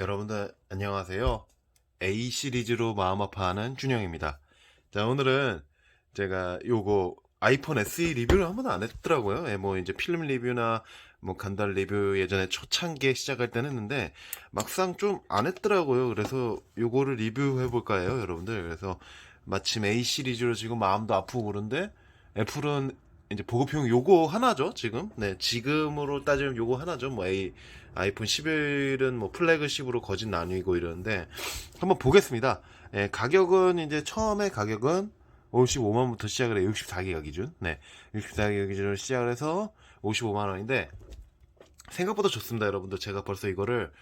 여러분들 안녕하세요. A 시리즈로 마음 아파하는 준영입니다. 자, 오늘은 제가 요거 아이폰 SE 리뷰를 한 번도 안 했더라고요. 예, 뭐 이제 필름 리뷰나 뭐 간달 리뷰 예전에 초창기에 시작할 때는 했는데 막상 좀 안 했더라고요. 그래서 요거를 리뷰해 볼까 해요, 여러분들. 그래서 마침 A 시리즈로 지금 마음도 아프고 그런데 애플은 이제 보급형 요거 하나죠, 지금. 네, 지금으로 따지면 요거 하나죠. 뭐 A 아이폰 11은 뭐 플래그십으로 거진 나뉘고 이러는데 한번 보겠습니다. 예, 가격은 이제 처음에 가격은 55만부터 시작을 해요. 64기가 기준. 네. 64기가 기준으로 시작을 해서 55만 원인데 생각보다 좋습니다, 여러분들. 제가 벌써 이거를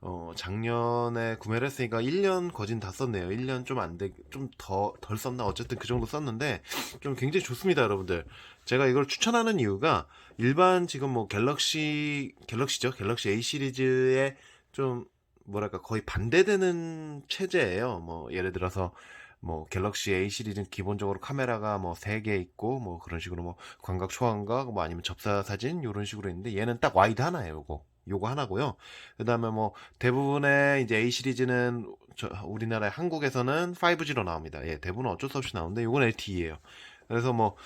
어, 작년에 구매를 했으니까 1년 거진 다 썼네요. 1년 좀 안 돼, 좀 더, 덜 썼나? 어쨌든 그 정도 썼는데, 좀 굉장히 좋습니다, 여러분들. 제가 이걸 추천하는 이유가, 일반 지금 뭐 갤럭시, 갤럭시죠? 갤럭시 A 시리즈에 좀, 뭐랄까, 거의 반대되는 체제예요. 뭐, 예를 들어서, 뭐, 갤럭시 A 시리즈는 기본적으로 카메라가 뭐, 3개 있고, 뭐, 그런 식으로 뭐, 광각, 초광각, 뭐, 아니면 접사 사진, 요런 식으로 있는데, 얘는 딱 와이드 하나예요, 요거. 요거 하나고요. 그 다음에 뭐, 대부분의 이제 A 시리즈는 저 우리나라 한국에서는 5G로 나옵니다. 예, 대부분 어쩔 수 없이 나오는데 이건 LTE예요. 그래서 뭐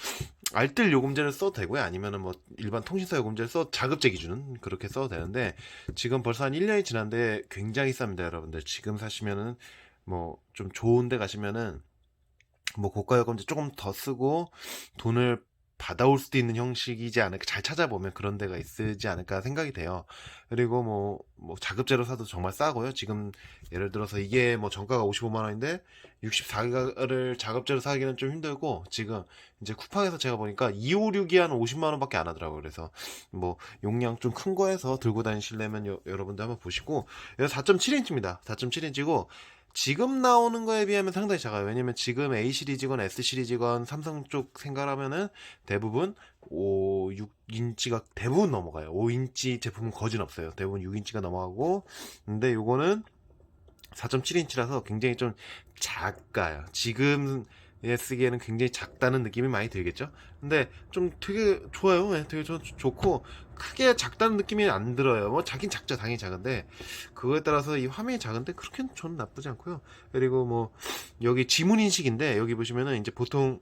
알뜰 요금제를 써도 되고요. 아니면은 뭐 일반 통신사 요금제를 써 자급제 기준은 그렇게 써도 되는데 지금 벌써 한 1년이 지났는데 굉장히 쌉니다, 여러분들. 지금 사시면은 뭐 좀 좋은 데 가시면은 뭐 고가 요금제 조금 더 쓰고 돈을 받아올 수도 있는 형식이지 않을까 잘 찾아보면 그런 데가 있지 않을까 생각이 돼요. 그리고 뭐, 뭐 자급제로 사도 정말 싸고요. 지금 예를 들어서 이게 뭐 정가가 55만 원인데 64기가를 자급제로 사기는 좀 힘들고 지금 이제 쿠팡에서 제가 보니까 256이 한 50만 원밖에 안 하더라고요. 그래서 뭐 용량 좀 큰 거에서 들고 다니시려면 여, 여러분들 한번 보시고 4.7인치입니다. 4.7인치고 지금 나오는 거에 비하면 상당히 작아요. 왜냐면 지금 A 시리즈건 S 시리즈건 삼성 쪽 생각하면은 대부분 5, 6인치가 대부분 넘어가요. 5인치 제품은 거진 없어요. 대부분 6인치가 넘어가고 근데 요거는 4.7인치라서 굉장히 좀 작아요. 지금 에 쓰기에는 굉장히 작다는 느낌이 많이 들겠죠? 근데 좀 되게 좋아요. 네, 되게 좋, 좋고 크게 작다는 느낌이 안 들어요. 뭐 작긴 작죠. 당연히 작은데 그거에 따라서 이 화면이 작은데 그렇게는 저는 나쁘지 않고요. 그리고 뭐 여기 지문 인식인데 여기 보시면은 이제 보통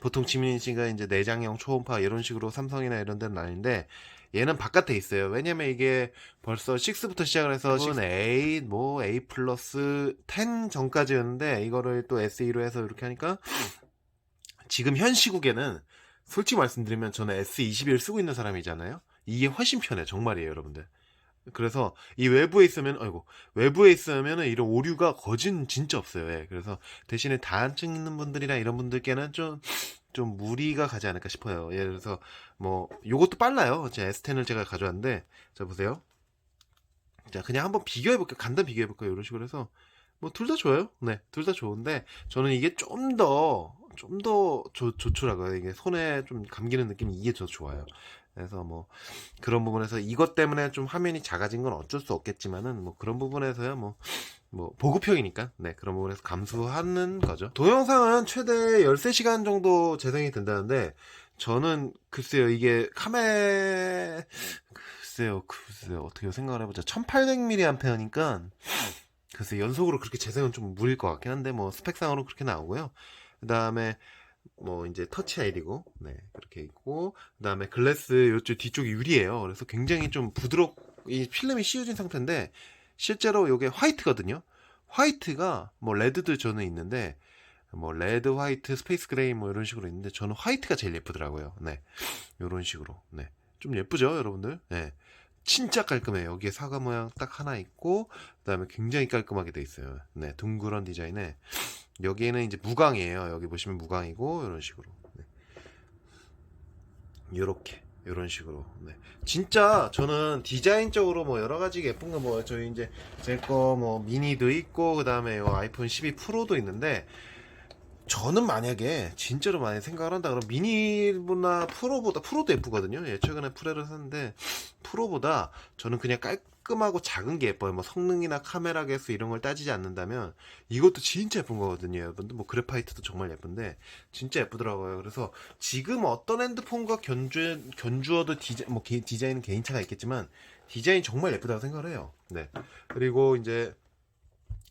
보통 지문 인식은 이제 내장형 초음파 이런 식으로 삼성이나 이런 데는 아닌데 얘는 바깥에 있어요. 왜냐면 이게 벌써 6부터 시작을 해서 6, 8, 뭐 A 플러스 10 전까지였는데 이거를 또 SE로 해서 이렇게 하니까 지금 현 시국에는 솔직히 말씀드리면 저는 S21 쓰고 있는 사람이잖아요. 이게 훨씬 편해 정말이에요, 여러분들. 그래서 이 외부에 있으면 아이고 외부에 있으면은 이런 오류가 거진 진짜 없어요. 예. 그래서 대신에 다한증 있는 분들이나 이런 분들께는 좀 좀 무리가 가지 않을까 싶어요. 예를 들어서 뭐 요것도 빨라요. 제 S10을 제가 가져왔는데 자 보세요. 자 그냥 한번 비교해 볼게요. 간단 비교해 볼까요? 이런 식으로 해서 뭐 둘 다 좋아요. 네, 둘 다 좋은데 저는 이게 좀 더 좀 더 좋더라고요. 이게 손에 좀 감기는 느낌이 이게 더 좋아요. 그래서 뭐 그런 부분에서 이것 때문에 좀 화면이 작아진 건 어쩔 수 없겠지만은 뭐 그런 부분에서야 뭐 뭐 보급형이니까 네 그런 부분에서 감수하는 거죠. 동영상은 최대 13시간 정도 재생이 된다는데 저는 글쎄요 이게 카메 글쎄요 글쎄요 어떻게 생각을 해보자 1800mAh니까 글쎄 연속으로 그렇게 재생은 좀 무리일 것 같긴 한데 뭐 스펙상으로 그렇게 나오고요. 그 다음에 뭐 이제 터치 아이디고 네 그렇게 있고 그 다음에 글래스 요쪽 뒤쪽이 유리예요 그래서 굉장히 좀 부드럽 이 필름이 씌워진 상태인데 실제로 이게 화이트거든요. 화이트가 뭐 레드도 저는 있는데 뭐 레드 화이트 스페이스 그레이 뭐 이런 식으로 있는데 저는 화이트가 제일 예쁘더라고요. 네. 이런 식으로. 네 좀 예쁘죠 여러분들? 네. 진짜 깔끔해요. 여기에 사과 모양 딱 하나 있고 그 다음에 굉장히 깔끔하게 돼 있어요. 네. 둥그런 디자인에 여기에는 이제 무광이에요. 여기 보시면 무광이고 이런 식으로. 네. 요렇게 이런 식으로. 네. 진짜 저는 디자인적으로 뭐 여러 가지 예쁜 거 뭐 저희 이제 제 거 뭐 미니도 있고 그다음에 요 아이폰 12 프로도 있는데 저는 만약에 진짜로 많이 생각을 한다 그러면 미니나 프로보다 프로도 예쁘거든요. 예, 최근에 프레를 샀는데 프로보다 저는 그냥 깔끔하고 작은 게 예뻐요. 뭐 성능이나 카메라 개수 이런 걸 따지지 않는다면 이것도 진짜 예쁜 거거든요. 여러분들 뭐 그래파이트도 정말 예쁜데 진짜 예쁘더라고요. 그래서 지금 어떤 핸드폰과 견주 견주어도 디자, 뭐 게, 디자인은 개인차가 있겠지만 디자인이 정말 예쁘다고 생각을 해요. 네. 그리고 이제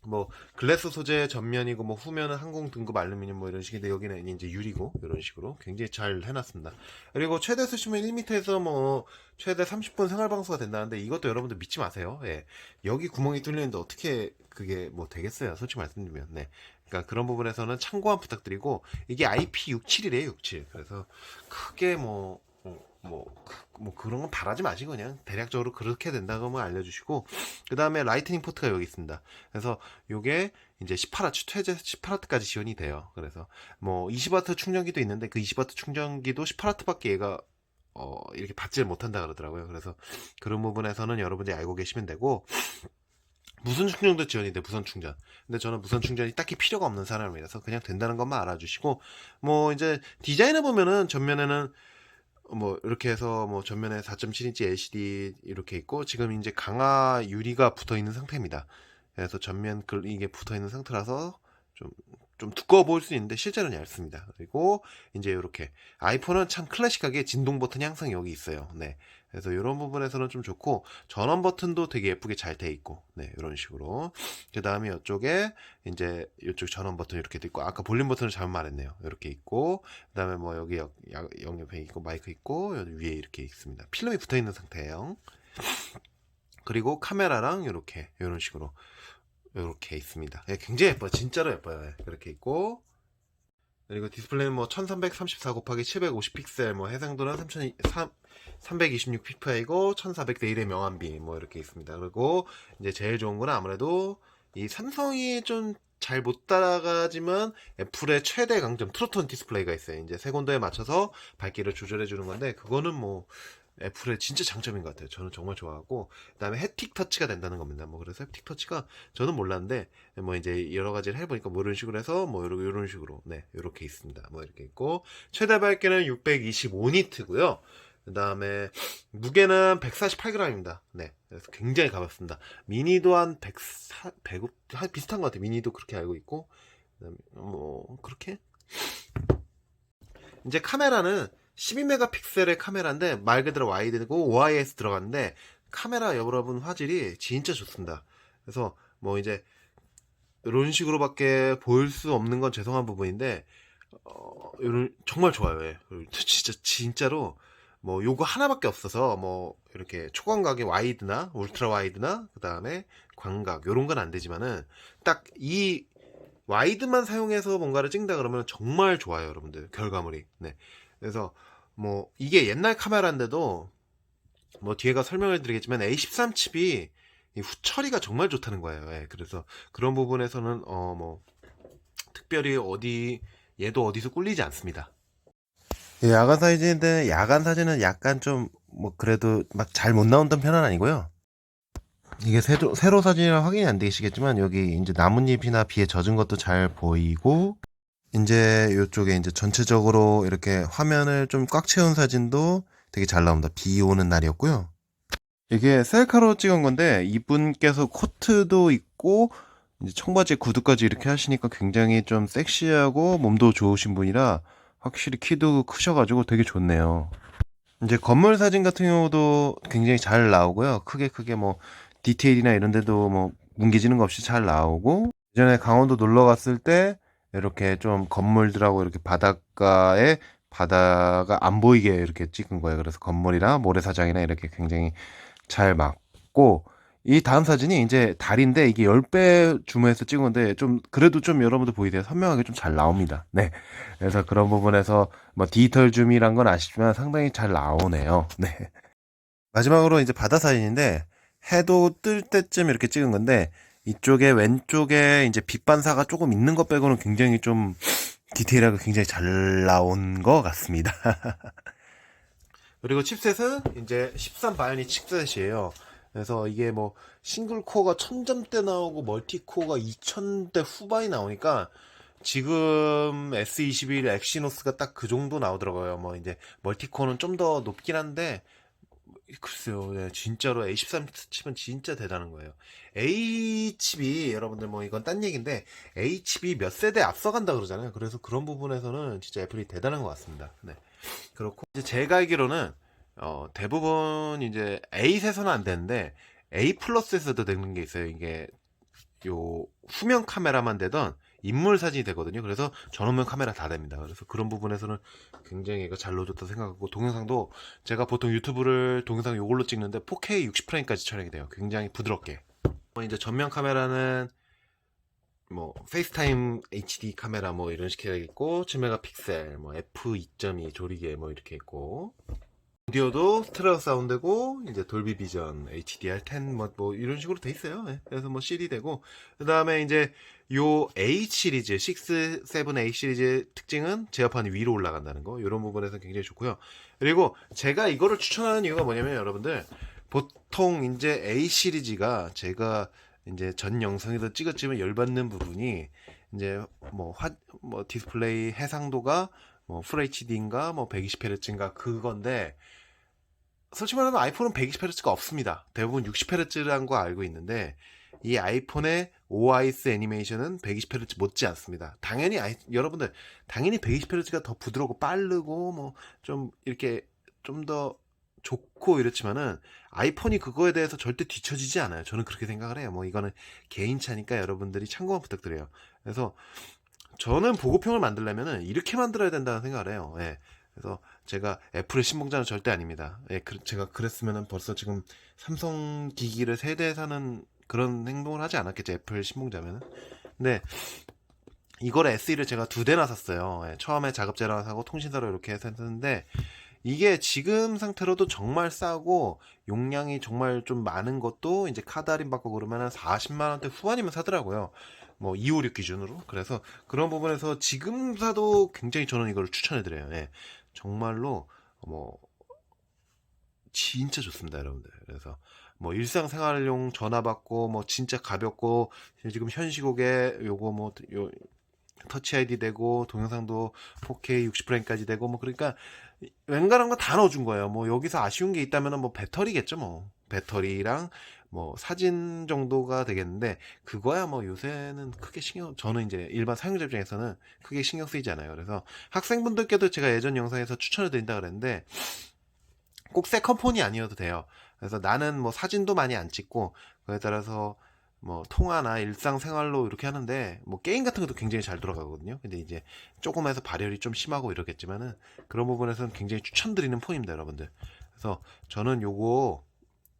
뭐 글래스 소재 전면이고 뭐 후면은 항공 등급 알루미늄 뭐 이런 식인데 여기는 이제 유리고 이런 식으로 굉장히 잘 해놨습니다. 그리고 최대 수심은 1m에서 뭐 최대 30분 생활 방수가 된다는데 이것도 여러분들 믿지 마세요. 예. 여기 구멍이 뚫리는데 어떻게 그게 뭐 되겠어요? 솔직히 말씀드리면. 네. 그러니까 그런 부분에서는 참고만 부탁드리고 이게 IP67이래요, 67. 그래서 크게 뭐 뭐, 그- 뭐 그런 건 바라지 마시고 그냥 대략적으로 그렇게 된다고만 알려주시고 그 다음에 라이트닝 포트가 여기 있습니다. 그래서 요게 이제 18W 최대 18W까지 지원이 돼요. 그래서 뭐 20W 충전기도 있는데 그 20W 충전기도 18W밖에 얘가 어 이렇게 받지를 못한다 그러더라고요. 그래서 그런 부분에서는 여러분들이 알고 계시면 되고 무선 충전도 지원이 돼 무선 충전. 근데 저는 무선 충전이 딱히 필요가 없는 사람이라서 그냥 된다는 것만 알아주시고 뭐 이제 디자인을 보면은 전면에는 뭐 이렇게 해서 뭐 전면에 4.7인치 LCD 이렇게 있고 지금 이제 강화 유리가 붙어 있는 상태입니다. 그래서 전면 글 이게 붙어 있는 상태라서 좀 좀 두꺼워 보일 수 있는데 실제로는 얇습니다. 그리고 이제 이렇게 아이폰은 참 클래식하게 진동 버튼이 항상 여기 있어요. 네. 그래서 이런 부분에서는 좀 좋고 전원 버튼도 되게 예쁘게 잘 돼 있고 네 이런 식으로 그 다음에 이쪽에 이제 이쪽 전원 버튼 이렇게 돼 있고 아까 볼륨 버튼을 잘못 말했네요 이렇게 있고 그 다음에 뭐 여기 영역에 있고 마이크 있고 여기 위에 이렇게 있습니다 필름이 붙어 있는 상태예요 그리고 카메라랑 이렇게 이런 식으로 이렇게 있습니다 예, 굉장히 예뻐요 진짜로 예뻐요 예, 그렇게 있고 그리고 디스플레이는 뭐 1334 곱하기 750 픽셀 뭐 해상도는 326 ppi고 1400대 1의 명암비 뭐 이렇게 있습니다. 그리고 이제 제일 좋은 거는 아무래도 이 삼성이 좀 잘 못 따라가지만 애플의 최대 강점 트루톤 디스플레이가 있어요. 이제 세곤도에 맞춰서 밝기를 조절해 주는 건데 그거는 뭐 애플의 진짜 장점인 것 같아요. 저는 정말 좋아하고 그다음에 햅틱 터치가 된다는 겁니다. 뭐 그래서 햅틱 터치가 저는 몰랐는데 뭐 이제 여러 가지를 해보니까 뭐 이런 식으로 해서 뭐 이런 이런 식으로 네 이렇게 있습니다. 뭐 이렇게 있고 최대 밝기는 625니트고요. 그 다음에 무게는 148g입니다. 네, 그래서 굉장히 가볍습니다. 미니도 한 104, 100, 한 비슷한 것 같아요. 미니도 그렇게 알고 있고, 그다음에 뭐 그렇게. 이제 카메라는 12메가픽셀의 카메라인데 말 그대로 와이드고 OIS 들어갔는데 카메라 여러분 화질이 진짜 좋습니다. 그래서 뭐 이제 이런 식으로밖에 보일 수 없는 건 죄송한 부분인데 어, 이런 정말 좋아요. 예. 진짜 진짜로 뭐 요거 하나밖에 없어서 뭐 이렇게 초광각의 와이드나 울트라 와이드나 그 다음에 광각 요런 건 안 되지만은 딱 이 와이드만 사용해서 뭔가를 찍는다 그러면 정말 좋아요 여러분들 결과물이 네 그래서 뭐 이게 옛날 카메라인데도 뭐 뒤에가 설명을 드리겠지만 A13 칩이 이 후처리가 정말 좋다는 거예요 예, 그래서 그런 부분에서는 어 뭐 특별히 어디 얘도 어디서 꿀리지 않습니다 예, 야간 사진인데 야간 사진은 약간 좀 뭐 그래도 막 잘 못 나온다는 편은 아니고요. 이게 세로, 세로 사진이라 확인이 안 되시겠지만 여기 이제 나뭇잎이나 비에 젖은 것도 잘 보이고 이제 이쪽에 이제 전체적으로 이렇게 화면을 좀 꽉 채운 사진도 되게 잘 나옵니다. 비 오는 날이었고요. 이게 셀카로 찍은 건데 이분께서 코트도 있고 이제 청바지 구두까지 이렇게 하시니까 굉장히 좀 섹시하고 몸도 좋으신 분이라 확실히 키도 크셔가지고 되게 좋네요. 이제 건물 사진 같은 경우도 굉장히 잘 나오고요. 크게 크게 뭐 디테일이나 이런 데도 뭐 뭉개지는 거 없이 잘 나오고 예전에 강원도 놀러 갔을 때 이렇게 좀 건물들하고 이렇게 바닷가에 바다가 안 보이게 이렇게 찍은 거예요. 그래서 건물이나 모래사장이나 이렇게 굉장히 잘 맞고 이 다음 사진이 이제 달인데 이게 10배 줌해서 찍은 건데 좀 그래도 좀 여러분들 보이세요? 선명하게 좀 잘 나옵니다. 네. 그래서 그런 부분에서 뭐 디지털 줌이란 건 아시지만 상당히 잘 나오네요. 네. 마지막으로 이제 바다 사진인데 해도 뜰 때쯤 이렇게 찍은 건데 이쪽에 왼쪽에 이제 빛 반사가 조금 있는 것 빼고는 굉장히 좀 디테일하게 굉장히 잘 나온 것 같습니다. 그리고 칩셋은 이제 13 바이오닉 칩셋이에요. 그래서 이게 뭐 싱글 코어가 1000점대 나오고 멀티 코어가 2000대 후반이 나오니까 지금 S21 엑시노스가 딱 그 정도 나오더라고요. 뭐 이제 멀티 코어는 좀 더 높긴 한데 글쎄요, 네, 진짜로 A13 칩은 진짜 대단한 거예요. A 칩이 여러분들 뭐 이건 딴 얘기인데 A 칩이 몇 세대 앞서간다 그러잖아요. 그래서 그런 부분에서는 진짜 애플이 대단한 것 같습니다. 네. 그렇고 이제 제가 알기로는 어, 대부분 이제 A 셋에서는 안 되는데 A 플러스에서도 되는 게 있어요. 이게 요 후면 카메라만 되던 인물 사진이 되거든요. 그래서 전원면 카메라 다 됩니다. 그래서 그런 부분에서는 굉장히 잘 넣어줬다 생각하고 동영상도 제가 보통 유튜브를 동영상 요걸로 찍는데 4K 60프레임까지 촬영이 돼요. 굉장히 부드럽게. 어, 이제 전면 카메라는 뭐 페이스타임 HD 카메라 뭐 이런 식으로 있고 7메가 픽셀 뭐 f2.2 조리개 뭐 이렇게 있고 오디오도 스테레오 사운드고 이제 돌비 비전 HDR10 뭐, 뭐 이런 식으로 돼 있어요. 예. 그래서 뭐 CD 되고 그 다음에 이제 요 H 시리즈 6, 7, 8 시리즈의 특징은 제어판이 위로 올라간다는 거 이런 부분에서 굉장히 좋고요. 그리고 제가 이거를 추천하는 이유가 뭐냐면 여러분들 보통 이제 A 시리즈가 제가 이제 전 영상에도 찍었지만 열받는 부분이 이제 뭐 화, 뭐 디스플레이 해상도가 뭐 FHD인가 뭐 120Hz인가 그건데 솔직히 말하면 아이폰은 120Hz가 없습니다. 대부분 60Hz라는 거 알고 있는데 이 아이폰의 OIS 애니메이션은 120Hz 못지 않습니다. 당연히 아이, 여러분들 당연히 120Hz가 더 부드럽고 빠르고 뭐 좀 이렇게 좀 더 좋고 이렇지만은 아이폰이 그거에 대해서 절대 뒤처지지 않아요. 저는 그렇게 생각을 해요. 뭐 이거는 개인 차니까 여러분들이 참고만 부탁드려요. 그래서 저는 보고평을 만들려면은 이렇게 만들어야 된다는 생각을 해요. 예. 그래서 제가 애플의 신봉자는 절대 아닙니다. 예, 그- 제가 그랬으면은 벌써 지금 삼성 기기를 세 대 사는 그런 행동을 하지 않았겠죠. 애플 신봉자면은. 근데 이걸 SE를 제가 두 대나 샀어요. 예, 처음에 하나 사고 통신사로 이렇게 해서 했는데 이게 지금 상태로도 정말 싸고 용량이 정말 좀 많은 것도 이제 카드 할인 받고 그러면은 40만 원대 후반이면 사더라고요. 뭐 256 기준으로. 그래서 그런 부분에서 지금 사도 굉장히 저는 이걸 추천해 드려요. 예. 정말로 뭐 진짜 좋습니다, 여러분들. 그래서 뭐 일상생활용 전화 받고 뭐 진짜 가볍고 지금 현 시국에 요거 뭐 요 터치 아이디 되고 동영상도 4K 60프레임까지 되고 뭐 그러니까 웬간한 거 다 넣어준 거예요. 뭐 여기서 아쉬운 게 있다면은 뭐 배터리겠죠, 뭐 배터리랑 뭐 사진 정도가 되겠는데 그거야 뭐 요새는 크게 신경 저는 이제 일반 사용자 입장에서는 크게 신경 쓰이지 않아요. 그래서 학생분들께도 제가 예전 영상에서 추천을 드린다 그랬는데 꼭 세컨폰이 아니어도 돼요. 그래서 나는 뭐 사진도 많이 안 찍고 그에 따라서 뭐 통화나 일상생활로 이렇게 하는데 뭐 게임 같은 것도 굉장히 잘 돌아가거든요. 근데 이제 조금 해서 발열이 좀 심하고 이러겠지만은 그런 부분에서는 굉장히 추천드리는 폰입니다, 여러분들. 그래서 저는 요거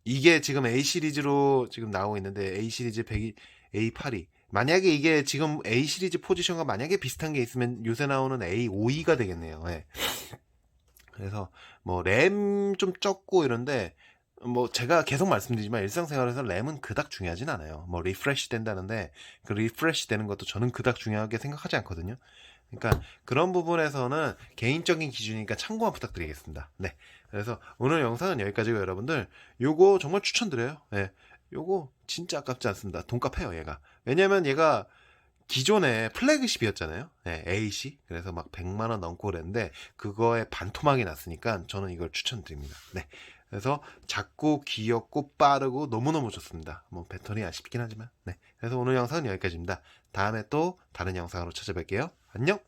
이게 지금 A 시리즈로 지금 나오고 있는데 A 시리즈 100, A82 만약에 이게 지금 A 시리즈 포지션과 만약에 비슷한 게 있으면 요새 나오는 A52가 되겠네요. 예. 그래서 뭐 램 좀 적고 이런데 뭐 제가 계속 말씀드리지만 일상생활에서 램은 그닥 중요하진 않아요. 뭐 리프레시 된다는데 그 리프레시 되는 것도 저는 그닥 중요하게 생각하지 않거든요. 그러니까 그런 부분에서는 개인적인 기준이니까 참고만 부탁드리겠습니다. 네. 그래서 오늘 영상은 여기까지고 여러분들 요거 정말 추천드려요. 예. 요거 진짜 아깝지 않습니다. 돈값 해요, 얘가. 왜냐면 얘가 기존에 플래그십이었잖아요. 네, AC. 그래서 막 100만 원 넘고 그랬는데 그거에 반토막이 났으니까 저는 이걸 추천드립니다. 네. 그래서 작고 귀엽고 빠르고 너무너무 좋습니다. 뭐 배터리 아쉽긴 하지만. 네. 그래서 오늘 영상은 여기까지입니다. 다음에 또 다른 영상으로 찾아뵐게요. 안녕.